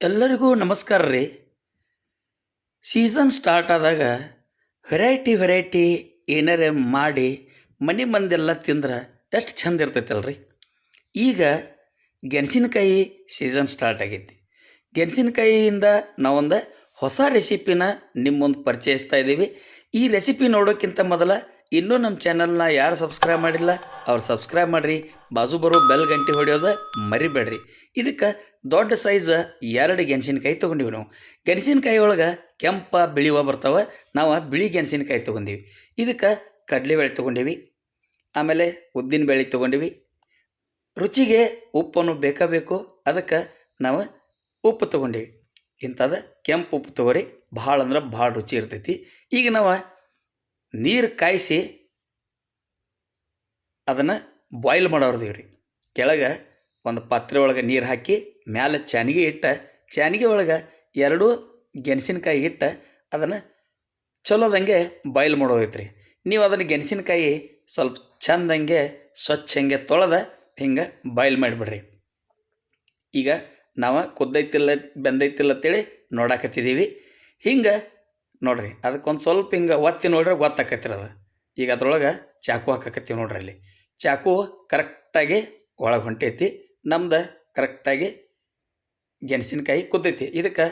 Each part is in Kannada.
ಎಲ್ಲರಿಗೂ ನಮಸ್ಕಾರ ರೀ. ಸೀಸನ್ ಸ್ಟಾರ್ಟ್ ಆದಾಗ ವೆರೈಟಿ ವೆರೈಟಿ ಏನಾರೇ ಮಾಡಿ ಮನೆ ಮಂದೆಲ್ಲ ತಿಂದ್ರೆ ಎಷ್ಟು ಚಂದ ಇರ್ತೈತಲ್ರಿ. ಈಗ ಗೆಣಸಿನಕಾಯಿ ಸೀಸನ್ ಸ್ಟಾರ್ಟ್ ಆಗೈತಿ. ಗೆಣಸಿನಕಾಯಿಯಿಂದ ನಾವೊಂದು ಹೊಸ ರೆಸಿಪಿನ ನಿಮ್ಮೊಂದು ಮುಂದೆ ಪರಿಚಯಿಸ್ತಾ ಇದ್ದೀವಿ. ಈ ರೆಸಿಪಿ ನೋಡೋಕ್ಕಿಂತ ಮೊದಲ ಇನ್ನೂ ನಮ್ಮ ಚಾನಲ್ನ ಯಾರು ಸಬ್ಸ್ಕ್ರೈಬ್ ಮಾಡಿಲ್ಲ, ಅವ್ರು ಸಬ್ಸ್ಕ್ರೈಬ್ ಮಾಡಿರಿ. ಬಾಜು ಬರೋ ಬೆಲ್ ಗಂಟೆ ಹೊಡೆಯೋದು ಮರಿಬೇಡ್ರಿ. ಇದಕ್ಕೆ ದೊಡ್ಡ ಸೈಜ್ ಎರಡು ಗೆಣಸಿನಕಾಯಿ ತೊಗೊಂಡಿವಿ ನಾವು. ಗೆಣಸಿನಕಾಯಿ ಒಳಗೆ ಕೆಂಪ ಬಿಳಿವ ಬರ್ತಾವೆ, ನಾವು ಬಿಳಿ ಗೆಣಸಿನಕಾಯಿ ತೊಗೊಂಡಿವಿ. ಇದಕ್ಕೆ ಕಡಲೆಬೇಳೆ ತೊಗೊಂಡಿವಿ, ಆಮೇಲೆ ಉದ್ದಿನ ಬೇಳೆ ತೊಗೊಂಡಿವಿ. ರುಚಿಗೆ ಉಪ್ಪನ್ನು ಬೇಕಾ ಬೇಕು, ಅದಕ್ಕೆ ನಾವು ಉಪ್ಪು ತೊಗೊಂಡಿವಿ. ಇಂಥದ್ದು ಕೆಂಪು ಉಪ್ಪು ತೊಗೊರಿ, ಭಾಳ ಅಂದ್ರೆ ಭಾಳ ರುಚಿ ಇರ್ತೈತಿ. ಈಗ ನಾವು ನೀರು ಕಾಯಿಸಿ ಅದನ್ನು ಬಾಯ್ಲ್ ಮಾಡೋರ್ದೀವಿ ರೀ ಕೆಳಗೆ ಒಂದು ಪಾತ್ರೆ ಒಳಗೆ ನೀರು ಹಾಕಿ, ಮ್ಯಾಲೆ ಚಾನಿಗೆ ಇಟ್ಟ ಚಾನಿಗೆ ಒಳಗೆ ಎರಡು ಗೆಣಸಿನಕಾಯಿ ಇಟ್ಟ, ಅದನ್ನು ಚಲೋದಂಗೆ ಬಾಯ್ಲ್ ಮಾಡೋದೈತೆ ರೀ ನೀವು ಅದನ್ನು ಗೆಣಸಿನಕಾಯಿ ಸ್ವಲ್ಪ ಚಂದಂಗೆ, ಸ್ವಚ್ಛ ಹಂಗೆ ತೊಳೆದ ಹಿಂಗೆ ಬಾಯ್ಲ್ ಮಾಡಿಬಿಡ್ರಿ. ಈಗ ನಾವು ಕುದ್ದೈತಿಲ್ಲ, ಬೆಂದೈತಿಲ್ಲ ಅಂತೇಳಿ ನೋಡಾಕತ್ತಿದ್ದೀವಿ ಹಿಂಗೆ ನೋಡ್ರಿ, ಅದಕ್ಕೊಂದು ಸ್ವಲ್ಪ ಹಿಂಗೆ ಒತ್ತಿ ನೋಡ್ರಿ ಗೊತ್ತಾಕತ್ತಿರ ಅದು. ಈಗ ಅದ್ರೊಳಗೆ ಚಾಕು ಹಾಕಕತ್ತೀವಿ ನೋಡ್ರಿ ಅಲ್ಲಿ. ಚಾಕು ಕರೆಕ್ಟಾಗಿ ಒಳಗೆ ಹೊಂಟೈತಿ, ನಮ್ದು ಕರೆಕ್ಟಾಗಿ ಗೆಣಸಿನಕಾಯಿ ಕುದ್ದೈತಿ. ಇದಕ್ಕೆ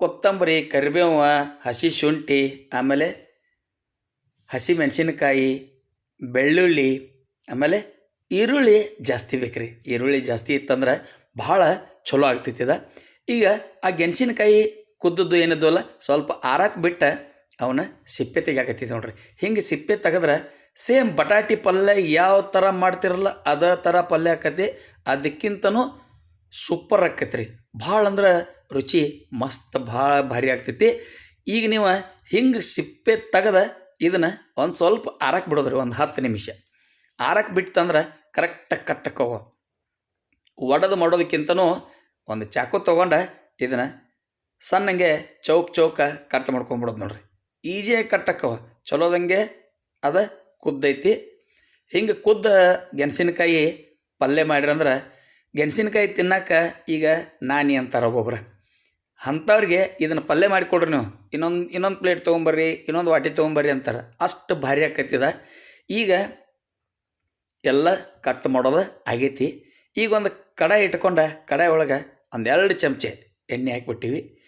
ಕೊತ್ತಂಬರಿ, ಕರಿಬೇವ, ಹಸಿ ಶುಂಠಿ, ಆಮೇಲೆ ಹಸಿ ಮೆಣಸಿನಕಾಯಿ, ಬೆಳ್ಳುಳ್ಳಿ, ಆಮೇಲೆ ಈರುಳ್ಳಿ ಜಾಸ್ತಿ ಬೇಕ್ರಿ. ಈರುಳ್ಳಿ ಜಾಸ್ತಿ ಇತ್ತಂದ್ರೆ ಭಾಳ ಚಲೋ ಆಗ್ತೈತಿದ ಈಗ ಆ ಗೆಣಸಿನಕಾಯಿ ಕುದ್ದದ್ದು ಏನಿದ್ವಲ್ಲ ಸ್ವಲ್ಪ ಆರಾಕ್ ಬಿಟ್ಟು ಅವನ್ನ ಸಿಪ್ಪೆ ತೆಗಿಯಾಕತ್ತೈತೆ ನೋಡ್ರಿ. ಹಿಂಗೆ ಸಿಪ್ಪೆ ತೆಗೆದ್ರೆ ಸೇಮ್ ಬಟಾಟಿ ಪಲ್ಯ ಯಾವ ಥರ ಮಾಡ್ತಿರಲ್ಲ ಅದೇ ಥರ ಪಲ್ಯ ಆಕತಿ ಅದಕ್ಕಿಂತನೂ ಸೂಪರ್ ಆಕೈತಿ ರೀ ಭಾಳ ಅಂದ್ರೆ ರುಚಿ ಮಸ್ತ್ ಭಾಳ ಭಾರಿ ಆಗ್ತೈತಿ. ಈಗ ನೀವು ಹಿಂಗೆ ಸಿಪ್ಪೆ ತೆಗೆದ ಇದನ್ನು ಒಂದು ಸ್ವಲ್ಪ ಆರಕ್ಕೆ ಬಿಡೋದ್ರಿ, ಒಂದು ಹತ್ತು ನಿಮಿಷ. ಆರಕ್ಕೆ ಬಿಟ್ಟಂದ್ರೆ ಕರೆಕ್ಟಾಗಿ ಕಟ್ಟಕ್ಕೆ ಹೋಗೋ. ಒಡೆದು ಮಾಡೋದಕ್ಕಿಂತನೂ ಒಂದು ಚಾಕು ತೊಗೊಂಡ ಇದನ್ನು ಸಣ್ಣಂಗೆ ಚೌಕ್ ಚೌಕ ಕಟ್ ಮಾಡ್ಕೊಂಬಿಡೋದು ನೋಡ್ರಿ. ಈಜಿಯಾಗಿ ಕಟ್ಟಕ್ಕವ. ಚಲೋದಂಗೆ ಅದು ಕುದ್ದೈತಿ. ಹಿಂಗೆ ಕುದ್ದ ಗೆಣಸಿನಕಾಯಿ ಪಲ್ಯ ಮಾಡಿರಂದ್ರೆ ಗೆಣಸಿನಕಾಯಿ ತಿನ್ನಕ್ಕೆ ಈಗ ನಾನಿ ಅಂತಾರೆ ಒಬ್ಬೊಬ್ರು. ಅಂಥವ್ರಿಗೆ ಇದನ್ನು ಪಲ್ಯ ಮಾಡಿಕೊಡ್ರಿ ನೀವು. ಇನ್ನೊಂದು ಇನ್ನೊಂದು ಪ್ಲೇಟ್ ತೊಗೊಂಬರ್ರಿ, ಇನ್ನೊಂದು ವಾಟಿ ತೊಗೊಂಬರ್ರಿ ಅಂತಾರೆ. ಅಷ್ಟು ಭಾರಿ ಆಕೈತಿದ. ಈಗ ಎಲ್ಲ ಕಟ್ ಮಾಡೋದು ಆಗೈತಿ. ಈಗ ಒಂದು ಕಡಾಯಿ ಇಟ್ಕೊಂಡ ಕಡಾಯಿ ಒಳಗೆ ಒಂದೆರಡು ಚಮಚೆ ಎಣ್ಣೆ ಹಾಕಿಬಿಟ್ಟಿವಿ.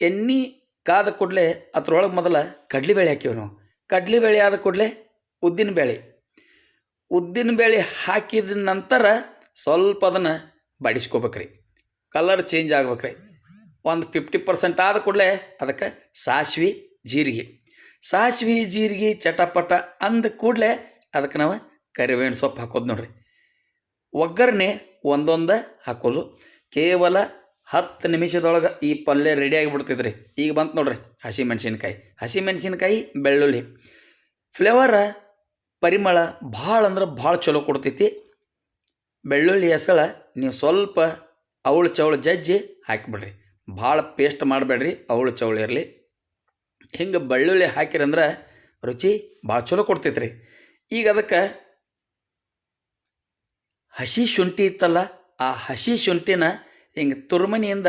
ಎಣ್ಣೆ ಕಾದ ಕೂಡಲೇ ಅದ್ರೊಳಗೆ ಮೊದಲ ಕಡ್ಲಿಬೇಳೆ ಹಾಕಿವಿ ನಾವು ಕಡ್ಲಿಬೇಳೆ ಆದ ಕೂಡಲೇ ಉದ್ದಿನ ಬೇಳೆ ಹಾಕಿದ ನಂತರ ಸ್ವಲ್ಪ ಅದನ್ನು ಬಡಿಸ್ಕೋಬೇಕ್ರಿ. Colour change ಆಗ್ಬೇಕ್ರಿ. ಒಂದು ಫಿಫ್ಟಿ ಪರ್ಸೆಂಟ್ ಆದ ಕೂಡಲೇ ಅದಕ್ಕೆ ಸಾಸ್ವಿ, ಜೀರಿಗೆ. ಸಾಸ್ವಿ, ಜೀರಿಗೆ ಚಟಪಟ ಅಂದ ಕೂಡಲೇ ಅದಕ್ಕೆ ನಾವು ಕರಿಬೇವಿನ ಸೊಪ್ಪು ಹಾಕೋದು ನೋಡ್ರಿ. ಒಗ್ಗರಣೆ ಒಂದೊಂದು ಹಾಕೋದು. ಕೇವಲ ಹತ್ತು ನಿಮಿಷದೊಳಗೆ ಈ ಪಲ್ಯ ರೆಡಿ ಆಗಿಬಿಡ್ತೈತ್ರಿ. ಈಗ ಬಂತು ನೋಡ್ರಿ ಹಸಿ ಮೆಣಸಿನ್ಕಾಯಿ ಹಸಿ ಮೆಣಸಿನ್ಕಾಯಿ ಬೆಳ್ಳುಳ್ಳಿ. ಫ್ಲೇವರ ಪರಿಮಳ ಭಾಳ ಅಂದ್ರೆ ಭಾಳ ಚಲೋ ಕೊಡ್ತೈತಿ. ಬೆಳ್ಳುಳ್ಳಿ ಹೆಸಳ ನೀವು ಸ್ವಲ್ಪ ಅವಳು ಚವಳು ಜಜ್ಜಿ ಹಾಕಿಬಿಡ್ರಿ. ಭಾಳ ಪೇಸ್ಟ್ ಮಾಡಬೇಡ್ರಿ, ಅವಳು ಚವಳು ಇರಲಿ. ಹಿಂಗೆ ಬೆಳ್ಳುಳ್ಳಿ ಹಾಕಿರಂದ್ರೆ ರುಚಿ ಭಾಳ ಚಲೋ ಕೊಡ್ತೈತೆ ರೀ ಈಗ ಅದಕ್ಕೆ ಹಸಿ ಶುಂಠಿ ಇತ್ತಲ್ಲ, ಆ ಹಸಿ ಶುಂಠಿನ ಹಿಂಗೆ ತುರ್ಮನಿಯಿಂದ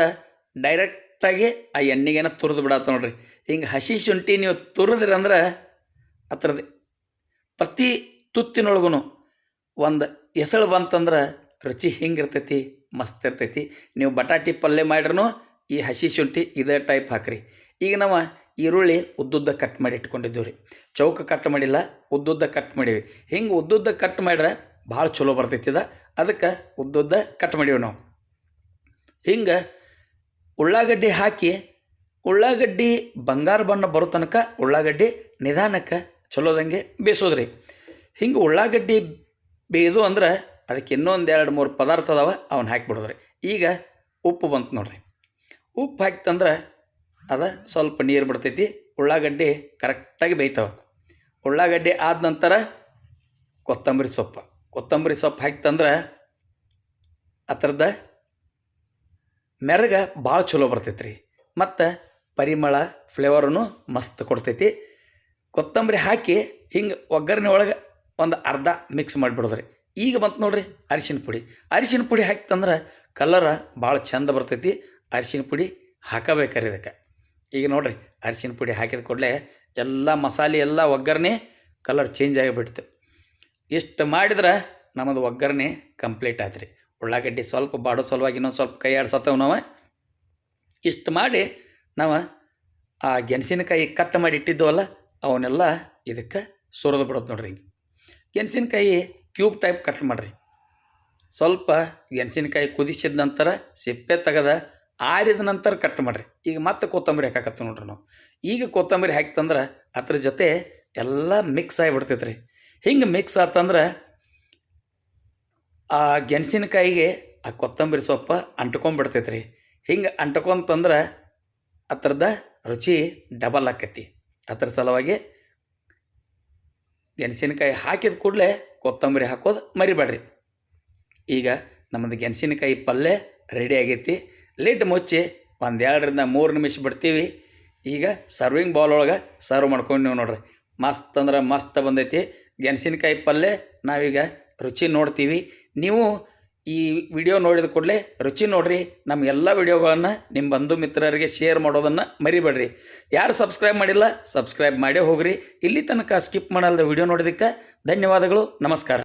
ಡೈರೆಕ್ಟಾಗಿ ಆ ಎಣ್ಣೆಗೇನ ತುರಿದು ಬಿಡತ್ತ ನೋಡ್ರಿ. ಹಿಂಗೆ ಹಸಿ ಶುಂಠಿ ನೀವು ತುರಿದ್ರಿ ಅಂದ್ರೆ ಪ್ರತಿ ತುತ್ತಿನೊಳಗೂ ಒಂದು ಎಸಳು ಬಂತಂದ್ರೆ ರುಚಿ ಹಿಂಗಿರ್ತೈತಿ, ಮಸ್ತ್ ಇರ್ತೈತಿ. ನೀವು ಬಟಾಟಿ ಪಲ್ಯ ಮಾಡ್ರೂ ಈ ಹಸಿ ಶುಂಠಿ ಇದೇ ಟೈಪ್ ಹಾಕ್ರಿ. ಈಗ ನಾವು ಈರುಳ್ಳಿ ಉದ್ದುದ್ದ ಕಟ್ ಮಾಡಿ ಇಟ್ಕೊಂಡಿದ್ದೀವಿ ರೀ. ಚೌಕ ಕಟ್ ಮಾಡಿಲ್ಲ, ಉದ್ದುದ್ದ ಕಟ್ ಮಾಡೀವಿ. ಹಿಂಗೆ ಉದ್ದುದ್ದ ಕಟ್ ಮಾಡ್ರೆ ಭಾಳ ಚಲೋ ಬರ್ತೈತಿದ ಅದಕ್ಕೆ ಉದ್ದುದ್ದ ಕಟ್ ಮಾಡೀವಿ ನಾವು. ಹಿಂಗೆ ಉಳ್ಳಾಗಡ್ಡಿ ಹಾಕಿ ಉಳ್ಳಾಗಡ್ಡಿ ಬಂಗಾರ ಬಣ್ಣ ಬರೋ ತನಕ ಉಳ್ಳಾಗಡ್ಡಿ ನಿಧಾನಕ್ಕೆ ಚಲೋದಂಗೆ ಬೇಯಿಸೋದ್ರಿ. ಹಿಂಗೆ ಉಳ್ಳಾಗಡ್ಡಿ ಬೇಯ್ದು ಅಂದ್ರೆ ಅದಕ್ಕೆ ಇನ್ನೊಂದು ಎರಡು ಮೂರು ಪದಾರ್ಥ ಅದಾವ ಅವನ್ನ ಹಾಕಿಬಿಡೋದ್ರಿ. ಈಗ ಉಪ್ಪು ಬಂತು ನೋಡ್ರಿ. ಉಪ್ಪು ಹಾಕ್ತಂದ್ರೆ ಅದು ಸ್ವಲ್ಪ ನೀರು ಬಿಡ್ತೈತಿ, ಉಳ್ಳಾಗಡ್ಡಿ ಕರೆಕ್ಟಾಗಿ ಬೇಯ್ತಾವೆ. ಉಳ್ಳಾಗಡ್ಡಿ ಆದ ನಂತರ ಕೊತ್ತಂಬರಿ ಸೊಪ್ಪು. ಕೊತ್ತಂಬರಿ ಸೊಪ್ಪು ಹಾಕ್ತಂದ್ರೆ ಆ ಥರದ ಮೆರಗ ಭಾಳ ಚಲೋ ಬರ್ತೈತೆ ರೀ ಮತ್ತು ಪರಿಮಳ ಫ್ಲೇವರೂ ಮಸ್ತ್ ಕೊಡ್ತೈತಿ. ಕೊತ್ತಂಬರಿ ಹಾಕಿ ಹಿಂಗೆ ಒಗ್ಗರಣೆ ಒಳಗೆ ಒಂದು ಅರ್ಧ ಮಿಕ್ಸ್ ಮಾಡಿಬಿಡೋದ್ರಿ. ಈಗ ಬಂತು ನೋಡ್ರಿ ಅರಿಶಿನ ಪುಡಿ. ಅರಿಶಿನ ಪುಡಿ ಹಾಕ್ತಂದ್ರೆ ಕಲರ ಭಾಳ ಚಂದ ಬರ್ತೈತಿ. ಅರಿಶಿನ ಪುಡಿ ಹಾಕಬೇಕಾರೆ ಇದಕ್ಕೆ. ಈಗ ನೋಡ್ರಿ ಅರಿಶಿನ ಪುಡಿ ಹಾಕಿದ ಕೂಡಲೇ ಎಲ್ಲ ಮಸಾಲೆ ಎಲ್ಲ ಒಗ್ಗರಣೆ ಕಲರ್ ಚೇಂಜ್ ಆಗಿಬಿಡ್ತು. ಇಷ್ಟು ಮಾಡಿದ್ರೆ ನಮ್ಮದು ಒಗ್ಗರಣೆ ಕಂಪ್ಲೀಟ್ ಆಯ್ತು ರೀ ಉಳ್ಳಾಗಡ್ಡಿ ಸ್ವಲ್ಪ ಬಾಡೋ ಸಲುವಾಗಿ ಇನ್ನೊಂದು ಸ್ವಲ್ಪ ಕೈ ಆಡ್ಸತ್ತೇವೆ ನಾವು. ಇಷ್ಟು ಮಾಡಿ ನಾವು ಆ ಗೆಣಸಿನಕಾಯಿ ಕಟ್ ಮಾಡಿ ಇಟ್ಟಿದ್ದವಲ್ಲ, ಅವನ್ನೆಲ್ಲ ಇದಕ್ಕೆ ಸುರಿದು ಬಿಡೋದು ನೋಡ್ರಿ ಹಿಂಗೆ. ಗೆಣಸಿನಕಾಯಿ ಕ್ಯೂಬ್ ಟೈಪ್ ಕಟ್ ಮಾಡಿರಿ. ಸ್ವಲ್ಪ ಗೆಣಸಿನಕಾಯಿ ಕುದಿಸಿದ ನಂತರ ಸಿಪ್ಪೆ ತೆಗೆದ ಆರಿದ ನಂತರ ಕಟ್ ಮಾಡಿರಿ. ಈಗ ಮತ್ತೆ ಕೊತ್ತಂಬರಿ ಹಾಕಾಕತ್ತ ನೋಡ್ರಿ ನಾವು. ಈಗ ಕೊತ್ತಂಬರಿ ಹಾಕ್ತಂದ್ರೆ ಅದ್ರ ಜೊತೆ ಎಲ್ಲ ಮಿಕ್ಸ್ ಆಗಿಬಿಡ್ತೈತೆ ರೀ ಹಿಂಗೆ ಮಿಕ್ಸ್ ಆತಂದ್ರೆ ಆ ಗೆಣಸಿನಕಾಯಿಗೆ ಆ ಕೊತ್ತಂಬರಿ ಸೊಪ್ಪು ಅಂಟ್ಕೊಂಬಿಡ್ತೈತೆ ರೀ ಹಿಂಗೆ ಅಂಟ್ಕೊಂತಂದ್ರೆ ಅದ್ರದ ರುಚಿ ಡಬಲ್ ಆಕೈತಿ. ಅದ್ರ ಸಲುವಾಗಿ ಗೆಣಸಿನಕಾಯಿ ಹಾಕಿದ ಕೂಡಲೇ ಕೊತ್ತಂಬರಿ ಹಾಕೋದು ಮರಿಬೇಡ್ರಿ. ಈಗ ನಮ್ಮದು ಗೆಣಸಿನಕಾಯಿ ಪಲ್ಯ ರೆಡಿ ಆಗೈತಿ. ಲಿಡ್ ಮುಚ್ಚಿ ಒಂದು ಎರಡರಿಂದ ಮೂರು ನಿಮಿಷ ಬಿಡ್ತೀವಿ. ಈಗ ಸರ್ವಿಂಗ್ ಬೌಲ್ ಒಳಗೆ ಸರ್ವ್ ಮಾಡ್ಕೊಂಡು ನೀವು ನೋಡ್ರಿ. ಮಸ್ತ್ ಅಂದ್ರೆ ಮಸ್ತ್ ಬಂದೈತಿ. ಗೆಣಸಿನಕಾಯಿ ಪಲ್ಯ ನಾವೀಗ ರುಚಿ ನೋಡ್ತೀವಿ. ನೀವು ಈ ವಿಡಿಯೋ ನೋಡಿದ ಕೂಡಲೇ ರುಚಿ ನೋಡ್ರಿ, ನಮ್ಮ ಎಲ್ಲ ವಿಡಿಯೋಗಳನ್ನು ನಿಮ್ಮ ಬಂಧು ಮಿತ್ರರಿಗೆ ಶೇರ್ ಮಾಡೋದನ್ನು ಮರಿಬೇಡ್ರಿ. ಯಾರು ಸಬ್ಸ್ಕ್ರೈಬ್ ಮಾಡಿಲ್ಲ ಸಬ್ಸ್ಕ್ರೈಬ್ ಮಾಡೇ ಹೋಗ್ರಿ. ಇಲ್ಲಿ ತನಕ ಸ್ಕಿಪ್ ಮಾಡಲ್ದ ವಿಡಿಯೋ ನೋಡಿದಕ್ಕೆ ಧನ್ಯವಾದಗಳು, ನಮಸ್ಕಾರ.